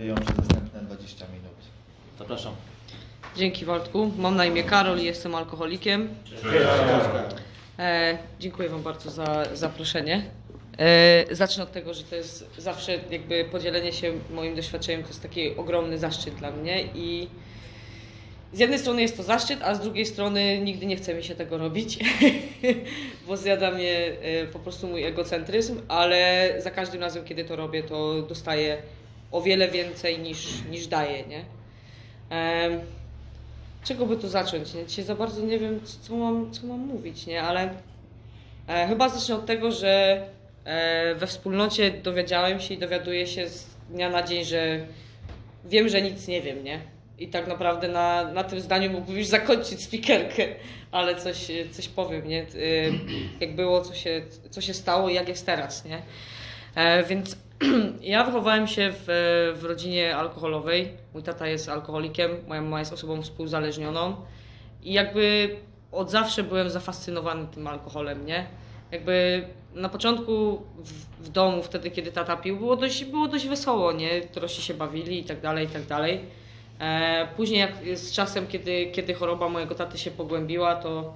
Ją przez następne 20 minut. Zapraszam. Dzięki Waldku. Mam na imię Karol i jestem alkoholikiem. E, dziękuję Wam bardzo za zaproszenie. E, zacznę od tego, że to jest zawsze jakby podzielenie się moim doświadczeniem to jest taki ogromny zaszczyt dla mnie i z jednej strony jest to zaszczyt, a z drugiej strony nigdy nie chce mi się tego robić, bo zjada mnie e, po prostu mój egocentryzm, ale za każdym razem, kiedy to robię, to dostaję o wiele więcej niż, niż daję, nie? Em, czego by tu zacząć? Nie? Dzisiaj za bardzo nie wiem, co- co mam, co mam mówić, nie? Ale e, chyba zacznę od tego, że e, we wspólnocie dowiedziałem się i dowiaduję się z dnia na dzień, że wiem, że nic nie wiem, nie? I tak naprawdę na, na tym zdaniu mógłbym już zakończyć spikerkę, ale coś, coś powiem, nie? E, Jak było, co się, co się stało i jak jest teraz, nie? E, więc ja wychowałem się w, w rodzinie alkoholowej. Mój tata jest alkoholikiem, moja mama jest osobą współzależnioną i jakby od zawsze byłem zafascynowany tym alkoholem, nie? Jakby na początku w, w domu, wtedy kiedy tata pił, było dość, było dość wesoło, nie? Dorośli się bawili i tak dalej, i tak dalej. E, później jak z czasem, kiedy, kiedy choroba mojego taty się pogłębiła, to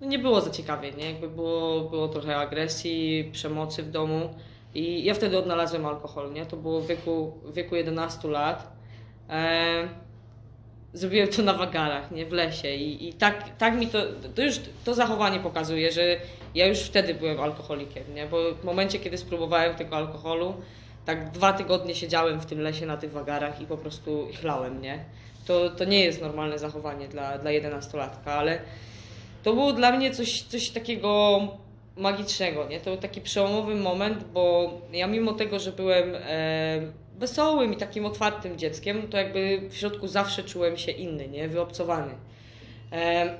no nie było za ciekawie, nie? Jakby było, było trochę agresji, przemocy w domu. I ja wtedy odnalazłem alkohol, nie? To było w wieku, w wieku 11 lat. Zrobiłem to na wagarach, nie? W lesie. I, i tak, tak mi to, to już to zachowanie pokazuje, że ja już wtedy byłem alkoholikiem, nie? Bo w momencie, kiedy spróbowałem tego alkoholu, tak dwa tygodnie siedziałem w tym lesie na tych wagarach i po prostu chlałem, nie? To, to nie jest normalne zachowanie dla, dla 11-latka, ale to było dla mnie coś, coś takiego magicznego, nie? To był taki przełomowy moment, bo ja mimo tego, że byłem e, wesołym i takim otwartym dzieckiem, to jakby w środku zawsze czułem się inny, nie? Wyobcowany. E,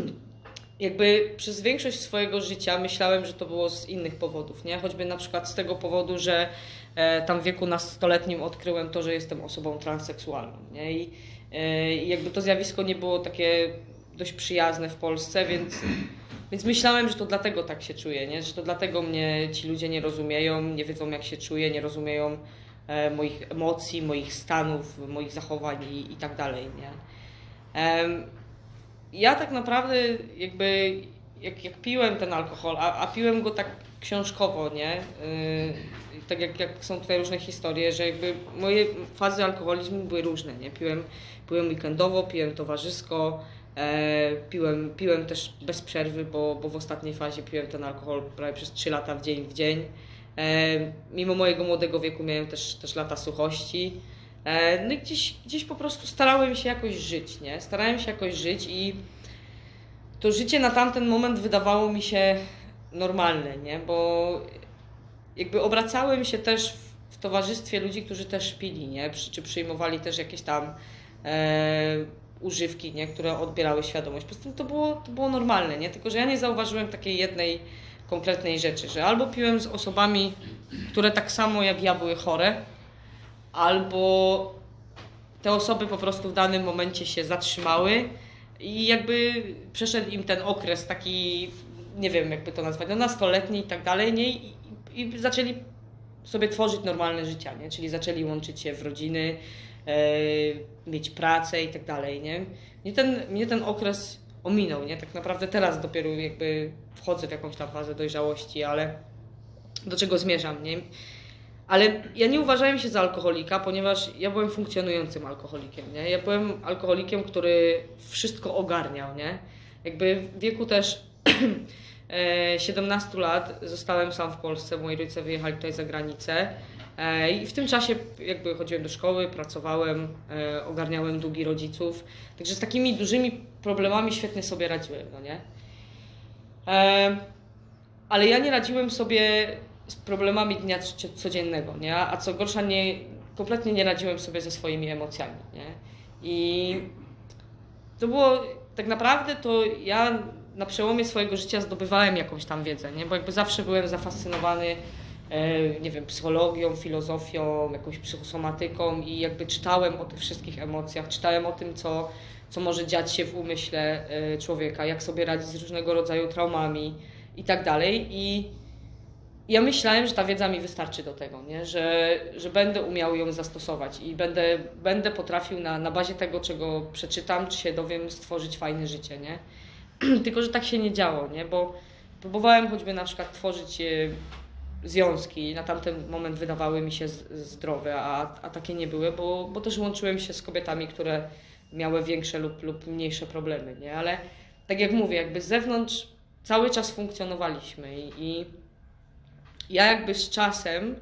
jakby przez większość swojego życia myślałem, że to było z innych powodów, nie? Choćby na przykład z tego powodu, że e, tam w wieku nastoletnim odkryłem to, że jestem osobą transseksualną, nie? I, i jakby to zjawisko nie było takie dość przyjazne w Polsce, więc, więc myślałem, że to dlatego tak się czuję, nie? Że to dlatego mnie ci ludzie nie rozumieją, nie wiedzą jak się czuję, nie rozumieją e, moich emocji, moich stanów, moich zachowań i, i tak dalej, nie? Em, ja tak naprawdę jakby jak, jak piłem ten alkohol, a, a piłem go tak książkowo, nie? Yy, tak jak, jak są tutaj różne historie, że jakby moje fazy alkoholizmu były różne, nie? Piłem, piłem weekendowo, piłem towarzysko, e, piłem, piłem też bez przerwy, bo, bo w ostatniej fazie piłem ten alkohol prawie przez 3 lata w dzień w dzień. E, mimo mojego młodego wieku miałem też, też lata suchości. E, No i gdzieś, gdzieś po prostu starałem się jakoś żyć, nie? Starałem się jakoś żyć i to życie na tamten moment wydawało mi się normalne, nie? Bo jakby obracałem się też w, w towarzystwie ludzi, którzy też pili, nie? Przy, czy przyjmowali też jakieś tam e, używki, nie? Które odbierały świadomość. Po prostu to było, to było normalne, nie? Tylko, że ja nie zauważyłem takiej jednej konkretnej rzeczy, że albo piłem z osobami, które tak samo jak ja były chore, albo te osoby po prostu w danym momencie się zatrzymały i jakby przeszedł im ten okres taki, nie wiem jakby to nazwać, no nastoletni i tak dalej, nie? I, i, i zaczęli sobie tworzyć normalne życia, nie? Czyli zaczęli łączyć się w rodziny, mieć pracę i tak dalej, nie? Mnie ten, mnie ten okres ominął, nie? Tak naprawdę teraz dopiero jakby wchodzę w jakąś tam fazę dojrzałości, ale do czego zmierzam, nie? Ale ja nie uważałem się za alkoholika, ponieważ ja byłem funkcjonującym alkoholikiem, nie? Ja byłem alkoholikiem, który wszystko ogarniał, nie? Jakby w wieku też e, 17 lat zostałem sam w Polsce, moi rodzice wyjechali tutaj za granicę e, i w tym czasie jakby chodziłem do szkoły, pracowałem, e, ogarniałem długi rodziców, także z takimi dużymi problemami świetnie sobie radziłem, no nie? E, ale ja nie radziłem sobie z problemami dnia co- codziennego, nie? A co gorsza, nie, kompletnie nie radziłem sobie ze swoimi emocjami, nie? I to było, tak naprawdę to ja na przełomie swojego życia zdobywałem jakąś tam wiedzę, nie? Bo jakby zawsze byłem zafascynowany, e, nie wiem, psychologią, filozofią, jakąś psychosomatyką i jakby czytałem o tych wszystkich emocjach, czytałem o tym, co, co może dziać się w umyśle e, człowieka, jak sobie radzić z różnego rodzaju traumami i tak dalej. I ja myślałem, że ta wiedza mi wystarczy do tego, nie? Że, że będę umiał ją zastosować i będę, będę potrafił na, na bazie tego, czego przeczytam, czy się dowiem, stworzyć fajne życie, nie? Tylko, że tak się nie działo, nie? Bo próbowałem choćby na przykład tworzyć e, związki, na tamten moment wydawały mi się zdrowe, a, a takie nie były, bo, bo też łączyłem się z kobietami, które miały większe lub, lub mniejsze problemy, nie? Ale tak jak mówię, jakby z zewnątrz cały czas funkcjonowaliśmy i, i ja jakby z czasem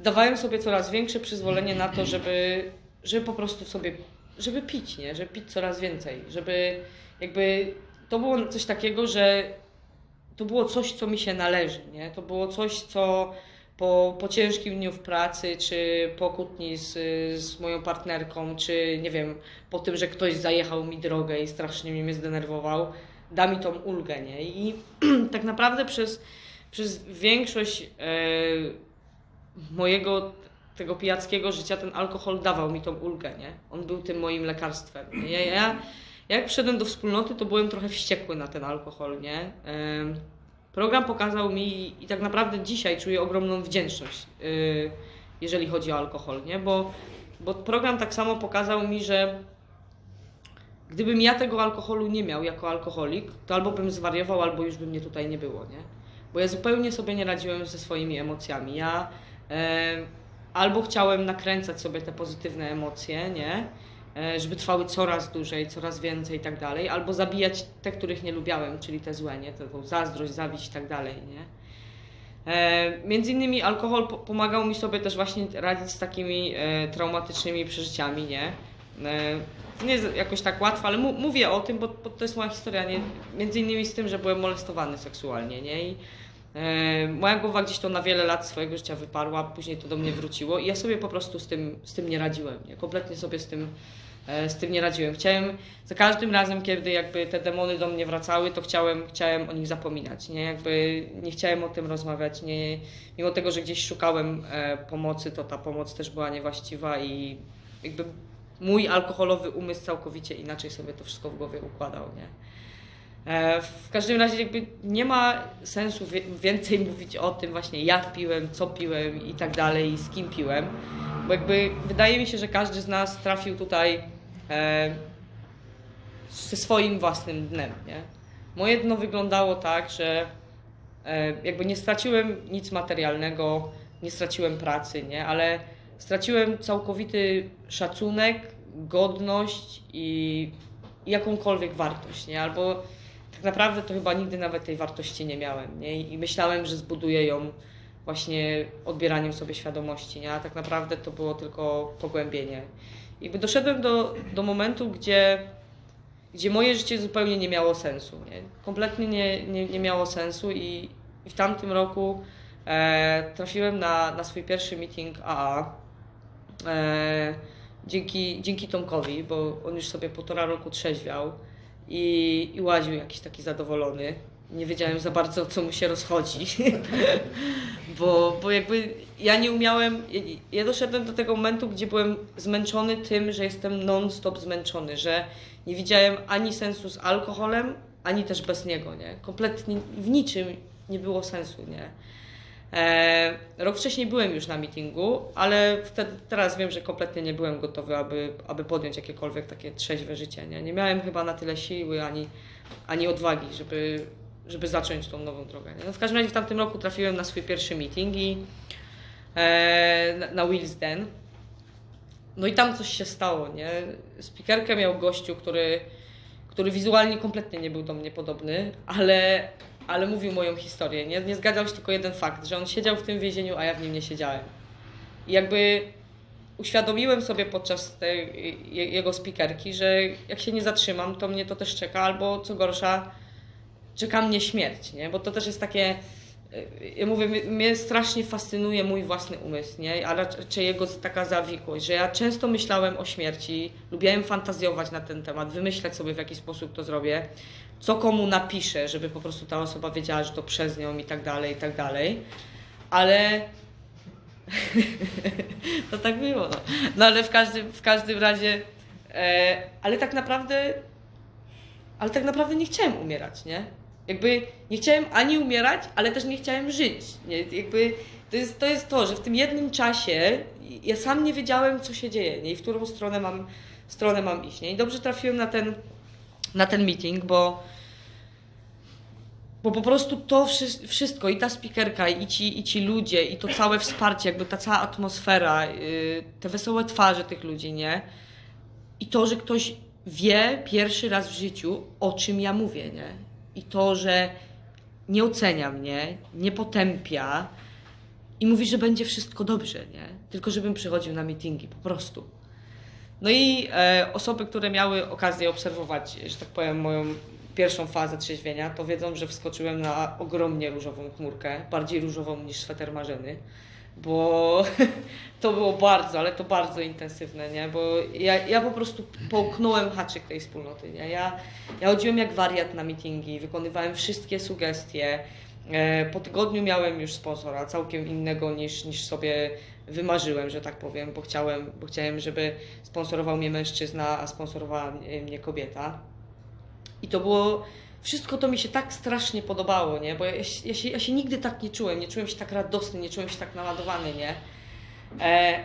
dawałem sobie coraz większe przyzwolenie na to, żeby, żeby po prostu sobie, żeby pić, nie? Żeby pić coraz więcej, żeby jakby to było coś takiego, że to było coś, co mi się należy, nie? To było coś, co po, po ciężkim dniu w pracy, czy po kłótni z, z moją partnerką, czy nie wiem, po tym, że ktoś zajechał mi drogę i strasznie mnie zdenerwował, da mi tą ulgę, nie? I tak naprawdę przez, przez większość e, mojego tego pijackiego życia ten alkohol dawał mi tą ulgę, nie? On był tym moim lekarstwem. Ja, ja, jak przyszedłem do wspólnoty, to byłem trochę wściekły na ten alkohol, nie? Program pokazał mi i tak naprawdę dzisiaj czuję ogromną wdzięczność, y, jeżeli chodzi o alkohol, nie? Bo, bo program tak samo pokazał mi, że gdybym ja tego alkoholu nie miał jako alkoholik, to albo bym zwariował, albo już by mnie tutaj nie było, nie? Bo ja zupełnie sobie nie radziłem ze swoimi emocjami. Ja e, albo chciałem nakręcać sobie te pozytywne emocje, nie? E, żeby trwały coraz dłużej, coraz więcej i tak dalej, albo zabijać te, których nie lubiałem, czyli te złe, nie? Tą zazdrość, zawiść i tak dalej, nie? E, między innymi alkohol po- pomagał mi sobie też właśnie radzić z takimi e, traumatycznymi przeżyciami, nie? E, nie jest jakoś tak łatwo, ale mówię o tym, bo, bo to jest moja historia, nie? Między innymi z tym, że byłem molestowany seksualnie, nie? I moja głowa gdzieś to na wiele lat swojego życia wyparła, później to do mnie wróciło i ja sobie po prostu z tym, z tym nie radziłem, nie? Kompletnie sobie z tym e, z tym nie radziłem. Chciałem za każdym razem, kiedy jakby te demony do mnie wracały, to chciałem, chciałem o nich zapominać, nie? Jakby nie chciałem o tym rozmawiać, nie, mimo tego, że gdzieś szukałem e, pomocy, to ta pomoc też była niewłaściwa i jakby mój alkoholowy umysł całkowicie inaczej sobie to wszystko w głowie układał, nie? E, W każdym razie jakby nie ma sensu więcej mówić o tym właśnie jak piłem, co piłem i tak dalej, z kim piłem, bo jakby wydaje mi się, że każdy z nas trafił tutaj e, ze swoim własnym dnem, nie? Moje dno wyglądało tak, że e, jakby nie straciłem nic materialnego, nie straciłem pracy, nie? Ale straciłem całkowity szacunek, godność i jakąkolwiek wartość, nie? Albo tak naprawdę to chyba nigdy nawet tej wartości nie miałem, nie? I myślałem, że zbuduję ją właśnie odbieraniem sobie świadomości, nie? A tak naprawdę to było tylko pogłębienie. I doszedłem do, do momentu, gdzie, gdzie moje życie zupełnie nie miało sensu, nie? Kompletnie nie, nie, nie miało sensu i, i w tamtym roku e, trafiłem na, na swój pierwszy meeting AA. E, dzięki, dzięki Tomkowi, bo on już sobie półtora roku trzeźwiał i, i łaził jakiś taki zadowolony. Nie wiedziałem za bardzo, co mu się rozchodzi, bo, bo jakby ja nie umiałem, ja, doszedłem do tego momentu, gdzie byłem zmęczony tym, że jestem non-stop zmęczony, że nie widziałem ani sensu z alkoholem, ani też bez niego, nie? Kompletnie w niczym nie było sensu, nie? E, rok wcześniej byłem już na meetingu, ale wtedy, teraz wiem, że kompletnie nie byłem gotowy, aby, aby podjąć jakiekolwiek takie trzeźwe życie. Nie, nie miałem chyba na tyle siły ani, ani odwagi, żeby, żeby zacząć tą nową drogę. No w każdym razie w tamtym roku trafiłem na swój pierwszy meeting i e, na, na Will's Den. No i tam coś się stało, nie? Speakerkę miał gościu, który, który wizualnie kompletnie nie był do mnie podobny, ale, ale mówił moją historię. Nie, nie zgadzał się tylko jeden fakt, że on siedział w tym więzieniu, a ja w nim nie siedziałem. I jakby uświadomiłem sobie podczas tej je- jego speakerki, że jak się nie zatrzymam, to mnie to też czeka, albo co gorsza, czeka mnie śmierć, nie? Bo to też jest takie. y, Ja mówię, mnie- strasznie fascynuje mój własny umysł, nie? A raczej jego taka zawikłość, że ja często myślałem o śmierci, lubiłem fantazjować na ten temat, wymyślać sobie w jaki sposób to zrobię, co komu napiszę, żeby po prostu ta osoba wiedziała, że to przez nią i tak dalej, i tak dalej. Ale to tak było. No, no ale w każdym, w każdym razie, e, ale tak naprawdę, ale tak naprawdę nie chciałem umierać, nie? Jakby nie chciałem ani umierać, ale też nie chciałem żyć. Nie? Jakby to jest, to jest to, że w tym jednym czasie ja sam nie wiedziałem, co się dzieje nie? i w którą stronę mam, stronę mam iść. Nie? I dobrze trafiłem na ten, na ten meeting, bo, bo po prostu to wszy- wszystko, i ta speakerka, i ci, i ci ludzie, i to całe wsparcie, jakby ta cała atmosfera, yy, te wesołe twarze tych ludzi, nie? I to, że ktoś wie pierwszy raz w życiu, o czym ja mówię, nie? I to, że nie ocenia mnie, nie potępia i mówi, że będzie wszystko dobrze, nie? Tylko żebym przychodził na meetingi, po prostu. No i e, osoby, które miały okazję obserwować, że tak powiem, moją pierwszą fazę trzeźwienia, to wiedzą, że wskoczyłem na ogromnie różową chmurkę, bardziej różową niż sweter Marzeny, bo to było bardzo, ale to bardzo intensywne, nie? Bo ja, ja po prostu połknąłem haczyk tej wspólnoty, nie? Ja, ja chodziłem jak wariat na meetingi, wykonywałem wszystkie sugestie, Po tygodniu miałem już sponsora, całkiem innego niż, niż sobie wymarzyłem, że tak powiem, bo chciałem, bo chciałem, żeby sponsorował mnie mężczyzna, a sponsorowała mnie kobieta. I to było, wszystko to mi się tak strasznie podobało, nie? Bo ja, ja, się, ja się nigdy tak nie czułem, nie czułem się tak radosny, nie czułem się tak naładowany, nie? E,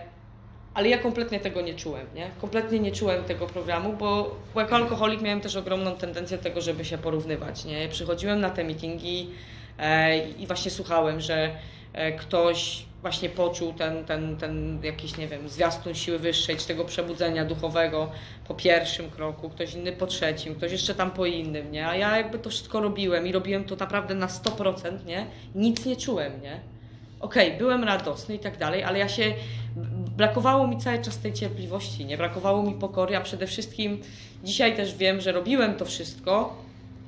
ale ja kompletnie tego nie czułem, nie? Kompletnie nie czułem tego programu, bo, jako alkoholik miałem też ogromną tendencję tego, żeby się porównywać, nie? Przychodziłem na te meetingi e, i właśnie słuchałem, że e, ktoś właśnie poczuł ten, ten, ten jakiś, nie wiem, zwiastun siły wyższej, czy tego przebudzenia duchowego po pierwszym kroku, ktoś inny po trzecim, ktoś jeszcze tam po innym, nie? A ja jakby to wszystko robiłem i robiłem to naprawdę na 100%, nie? Nic nie czułem, nie? Okej, byłem radosny i tak dalej, ale ja się. Brakowało mi cały czas tej cierpliwości, nie brakowało mi pokory, a przede wszystkim dzisiaj też wiem, że robiłem to wszystko,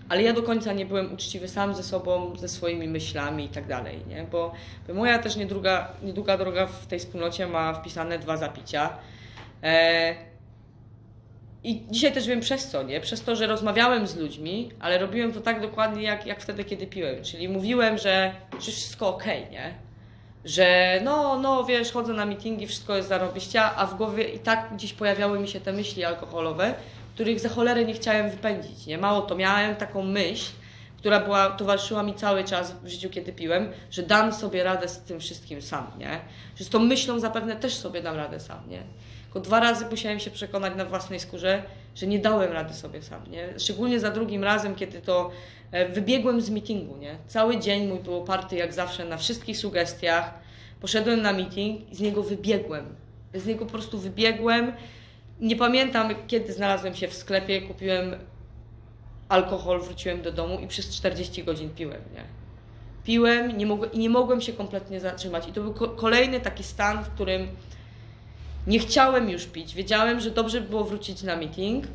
ale ja do końca nie byłem uczciwy sam ze sobą, ze swoimi myślami i tak dalej, nie? Bo, moja też niedługa, niedługa droga w tej wspólnocie ma wpisane dwa zapicia. E, i dzisiaj też wiem przez co, nie? Przez to, że rozmawiałem z ludźmi, ale robiłem to tak dokładnie jak, jak wtedy, kiedy piłem. Czyli mówiłem, że, wszystko okej, nie? Że no, no wiesz, chodzę na meetingi, wszystko jest zarobiścia, a w głowie i tak gdzieś pojawiały mi się te myśli alkoholowe, których za cholerę nie chciałem wypędzić, nie? Mało to, miałem taką myśl, która była, towarzyszyła mi cały czas w życiu, kiedy piłem, że dam sobie radę z tym wszystkim sam, nie? Że z tą myślą zapewne też sobie dam radę sam, nie? Tylko dwa razy musiałem się przekonać na własnej skórze, że nie dałem rady sobie sam, nie? Szczególnie za drugim razem, kiedy to e, wybiegłem z meetingu, nie? Cały dzień mój był oparty jak zawsze na wszystkich sugestiach. Poszedłem na meeting i z niego wybiegłem. Z niego po prostu wybiegłem. Nie pamiętam, kiedy znalazłem się w sklepie, kupiłem alkohol, wróciłem do domu i przez 40 godzin piłem, nie? Piłem nie mogłem, i nie mogłem się kompletnie zatrzymać. I to był ko- kolejny taki stan, w którym nie chciałem już pić. Wiedziałem, że dobrze by było wrócić na meeting,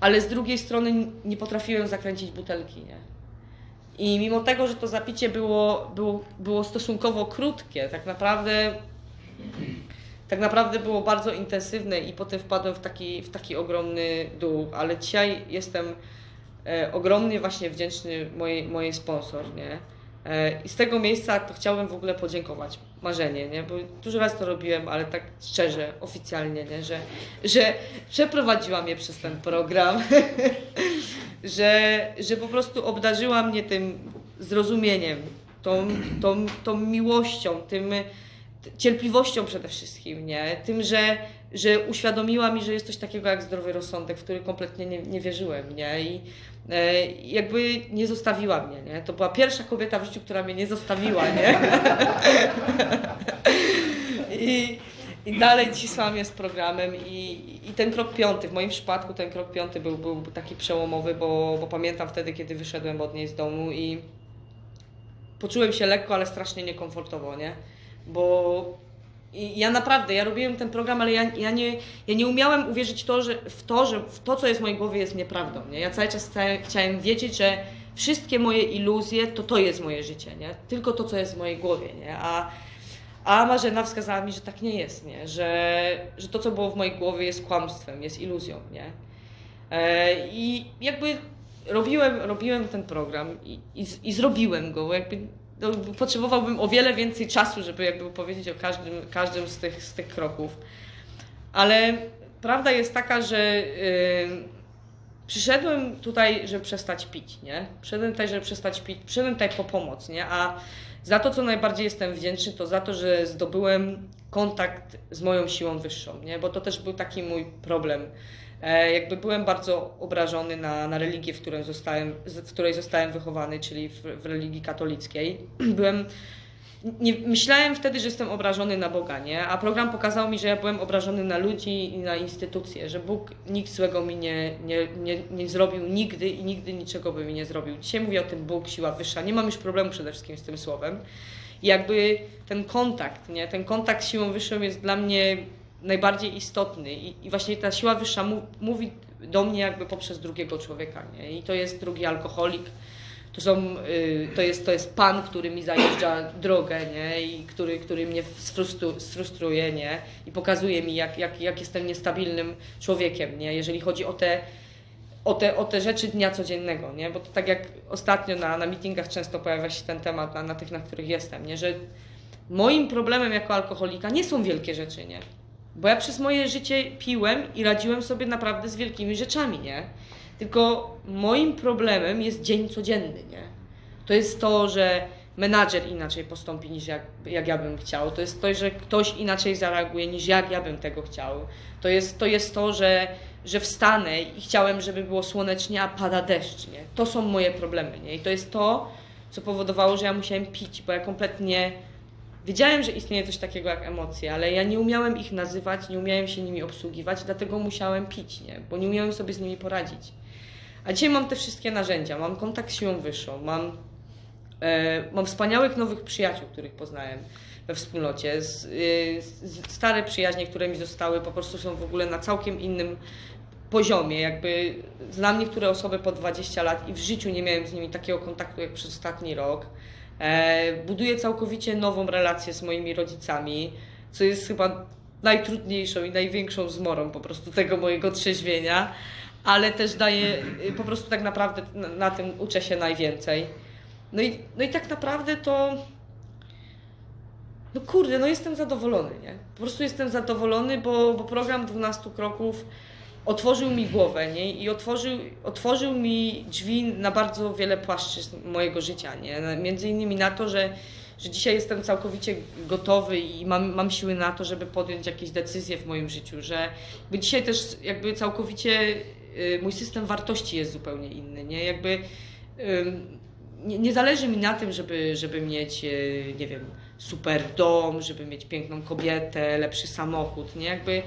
ale z drugiej strony nie potrafiłem zakręcić butelki, nie? I mimo tego, że to zapicie było, było, było stosunkowo krótkie, tak naprawdę tak naprawdę było bardzo intensywne i potem wpadłem w taki, w taki ogromny dół, ale dzisiaj jestem e, ogromnie właśnie wdzięczny mojej, mojej sponsor, nie? E, I z tego miejsca to chciałbym w ogóle podziękować Marzenie, nie? Bo dużo razy to robiłem, ale tak szczerze, oficjalnie, nie? Że, że przeprowadziła mnie przez ten program, że, że po prostu obdarzyła mnie tym zrozumieniem, tą, tą, tą miłością, tym cierpliwością przede wszystkim, nie? Tym, że, że uświadomiła mi, że jest coś takiego jak zdrowy rozsądek, w który kompletnie nie, nie wierzyłem, nie? I e, jakby nie zostawiła mnie, nie? To była pierwsza kobieta w życiu, która mnie nie zostawiła, nie? I, I dalej cisłam je z programem i, i ten krok piąty, w moim przypadku ten krok piąty był, był taki przełomowy, bo, bo pamiętam wtedy, kiedy wyszedłem od niej z domu i poczułem się lekko, ale strasznie niekomfortowo, nie? Bo ja naprawdę, ja robiłem ten program, ale ja, ja, nie, ja nie umiałem uwierzyć to, że, w to, że w to, co jest w mojej głowie, jest nieprawdą. Nie? Ja cały czas chciałem, wiedzieć, że wszystkie moje iluzje to to jest moje życie, nie? Tylko to, co jest w mojej głowie, nie? A, a Marzena wskazała mi, że tak nie jest, nie? Że, że to, co było w mojej głowie, jest kłamstwem, jest iluzją, nie? E, I jakby robiłem, robiłem ten program i, i, i zrobiłem go, jakby no, potrzebowałbym o wiele więcej czasu, żeby jakby powiedzieć o każdym, każdym z, tych, z tych kroków. Ale prawda jest taka, że yy, przyszedłem tutaj, żeby przestać pić, nie? Przyszedłem tutaj, żeby przestać pić, przyszedłem tutaj po pomoc, nie? A za to, co najbardziej jestem wdzięczny, to za to, że zdobyłem kontakt z moją siłą wyższą, nie? Bo to też był taki mój problem. E, jakby byłem bardzo obrażony na, na religię, w, którym zostałem, w której zostałem wychowany, czyli w, w religii katolickiej. Byłem nie, myślałem wtedy, że jestem obrażony na Boga, nie? A program pokazał mi, że ja byłem obrażony na ludzi i na instytucje, że Bóg nic złego mi nie, nie, nie, nie zrobił nigdy i nigdy niczego by mi nie zrobił. Dzisiaj mówię o tym Bóg, siła wyższa. Nie mam już problemu przede wszystkim z tym słowem. I jakby ten kontakt, nie? Ten kontakt z siłą wyższą jest dla mnie najbardziej istotny i, i właśnie ta siła wyższa mu, mówi do mnie jakby poprzez drugiego człowieka, nie? I to jest drugi alkoholik, to, są, y, to, jest, to jest pan, który mi zajeżdża drogę, nie? I który, który mnie sfrustru, sfrustruje, nie? I pokazuje mi, jak, jak, jak jestem niestabilnym człowiekiem, nie? Jeżeli chodzi o te, o te, o te rzeczy dnia codziennego, nie? Bo to tak jak ostatnio na, na meetingach często pojawia się ten temat, na, na tych, na których jestem, nie? Że moim problemem jako alkoholika nie są wielkie rzeczy, nie? Bo ja przez moje życie piłem i radziłem sobie naprawdę z wielkimi rzeczami, nie? Tylko moim problemem jest dzień codzienny, nie? To jest to, że menadżer inaczej postąpi niż jak, jak ja bym chciał. To jest to, że ktoś inaczej zareaguje niż jak ja bym tego chciał. To jest to, jest to że, że wstanę i chciałem, żeby było słonecznie, a pada deszcz, nie? To są moje problemy, nie? I to jest to, co powodowało, że ja musiałem pić, bo ja kompletnie wiedziałem, że istnieje coś takiego jak emocje, ale ja nie umiałem ich nazywać, nie umiałem się nimi obsługiwać, dlatego musiałem pić, nie? Bo nie umiałem sobie z nimi poradzić. A dzisiaj mam te wszystkie narzędzia, mam kontakt z siłą wyższą, mam, e, mam wspaniałych nowych przyjaciół, których poznałem we wspólnocie. Z, y, stare przyjaźnie, które mi zostały, po prostu są w ogóle na całkiem innym poziomie. Jakby znam niektóre osoby po 20 lat i w życiu nie miałem z nimi takiego kontaktu jak przez ostatni rok. E, buduję całkowicie nową relację z moimi rodzicami, co jest chyba najtrudniejszą i największą zmorą po prostu tego mojego trzeźwienia, ale też daje, y, po prostu tak naprawdę na, na tym uczę się najwięcej. No i, no i tak naprawdę to no kurde, no jestem zadowolony, nie? Po prostu jestem zadowolony, bo, bo program 12 kroków otworzył mi głowę, nie? I otworzył, otworzył mi drzwi na bardzo wiele płaszczyzn mojego życia, nie? Między innymi na to, że, że dzisiaj jestem całkowicie gotowy i mam, mam siły na to, żeby podjąć jakieś decyzje w moim życiu, że dzisiaj też jakby całkowicie y, mój system wartości jest zupełnie inny, nie? Jakby nie, nie zależy mi na tym, żeby, żeby mieć, e, nie wiem, super dom, żeby mieć piękną kobietę, lepszy samochód, nie? Jakby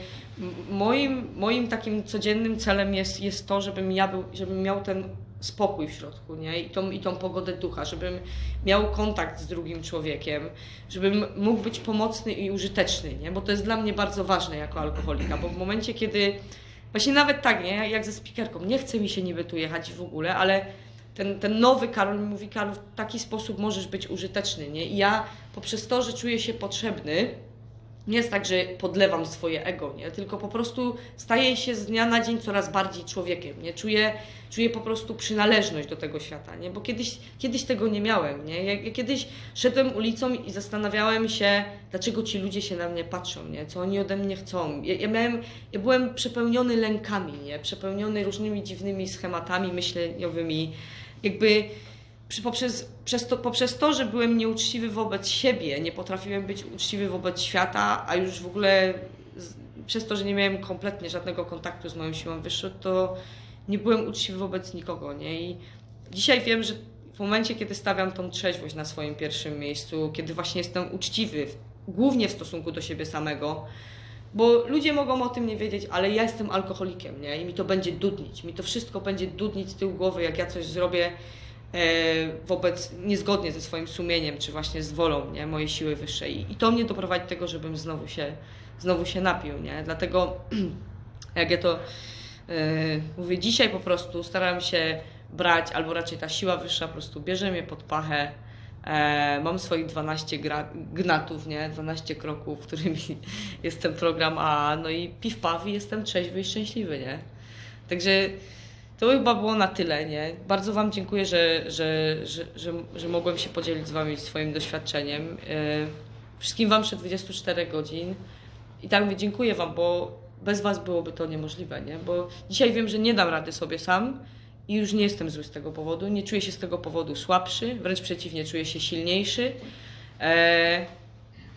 moim, moim takim codziennym celem jest, jest to, żebym ja był, żebym miał ten spokój w środku, nie? I tą, I tą pogodę ducha, żebym miał kontakt z drugim człowiekiem, żebym mógł być pomocny i użyteczny, nie? Bo to jest dla mnie bardzo ważne jako alkoholika, bo w momencie, kiedy Właśnie nawet tak, nie? Jak ze spikerką. Nie chce mi się niby tu jechać w ogóle, ale ten, ten nowy Karol mi mówi, Karol, w taki sposób możesz być użyteczny, nie? I ja poprzez to, że czuję się potrzebny, nie jest tak, że podlewam swoje ego, nie? Tylko po prostu staję się z dnia na dzień coraz bardziej człowiekiem, nie? Czuję, czuję po prostu przynależność do tego świata, nie? Bo kiedyś, kiedyś tego nie miałem, nie? Ja, ja kiedyś szedłem ulicą i zastanawiałem się, dlaczego ci ludzie się na mnie patrzą, nie? Co oni ode mnie chcą. Ja, ja miałem, ja byłem przepełniony lękami, nie? Przepełniony różnymi dziwnymi schematami myśleniowymi, jakby przy, poprzez, przez to, poprzez to, że byłem nieuczciwy wobec siebie, nie potrafiłem być uczciwy wobec świata, a już w ogóle z, przez to, że nie miałem kompletnie żadnego kontaktu z moją siłą wyższą, to nie byłem uczciwy wobec nikogo, nie? I dzisiaj wiem, że w momencie, kiedy stawiam tą trzeźwość na swoim pierwszym miejscu, kiedy właśnie jestem uczciwy, głównie w stosunku do siebie samego, bo ludzie mogą o tym nie wiedzieć, ale ja jestem alkoholikiem, nie? I mi to będzie dudnić. Mi to wszystko będzie dudnić z tyłu głowy, jak ja coś zrobię wobec, niezgodnie ze swoim sumieniem, czy właśnie z wolą, nie? Mojej siły wyższej. I to mnie doprowadzi do tego, żebym znowu się, znowu się napił, nie? Dlatego, jak ja to e, mówię, dzisiaj po prostu staram się brać, albo raczej ta siła wyższa po prostu bierze mnie pod pachę, E, mam swoich 12 gra, gnatów, nie? 12 kroków, którymi jest ten program A, no i piw paw i jestem trzeźwy i szczęśliwy, nie? Także to chyba było na tyle, nie? Bardzo Wam dziękuję, że, że, że, że, że mogłem się podzielić z Wami swoim doświadczeniem. E, wszystkim Wam przed 24 godzin. I tak mówię, dziękuję Wam, bo bez Was byłoby to niemożliwe, nie? Bo dzisiaj wiem, że nie dam rady sobie sam i już nie jestem zły z tego powodu. Nie czuję się z tego powodu słabszy, wręcz przeciwnie, czuję się silniejszy. E,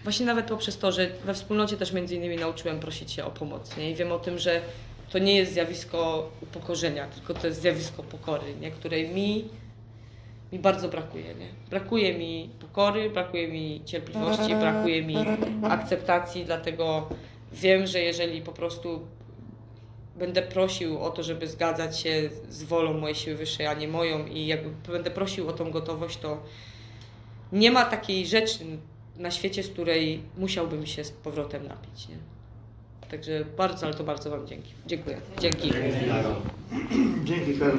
właśnie nawet poprzez to, że we wspólnocie też między innymi nauczyłem prosić się o pomoc, nie? I wiem o tym, że to nie jest zjawisko upokorzenia, tylko to jest zjawisko pokory, nie? Której mi mi bardzo brakuje, nie? Brakuje mi pokory, brakuje mi cierpliwości, brakuje mi akceptacji, dlatego wiem, że jeżeli po prostu będę prosił o to, żeby zgadzać się z wolą mojej siły wyższej, a nie moją i jakby będę prosił o tą gotowość, to nie ma takiej rzeczy na świecie, z której musiałbym się z powrotem napić, nie? Także bardzo, ale to bardzo Wam dzięki. Dziękuję. Dzięki. Dzięki Karol.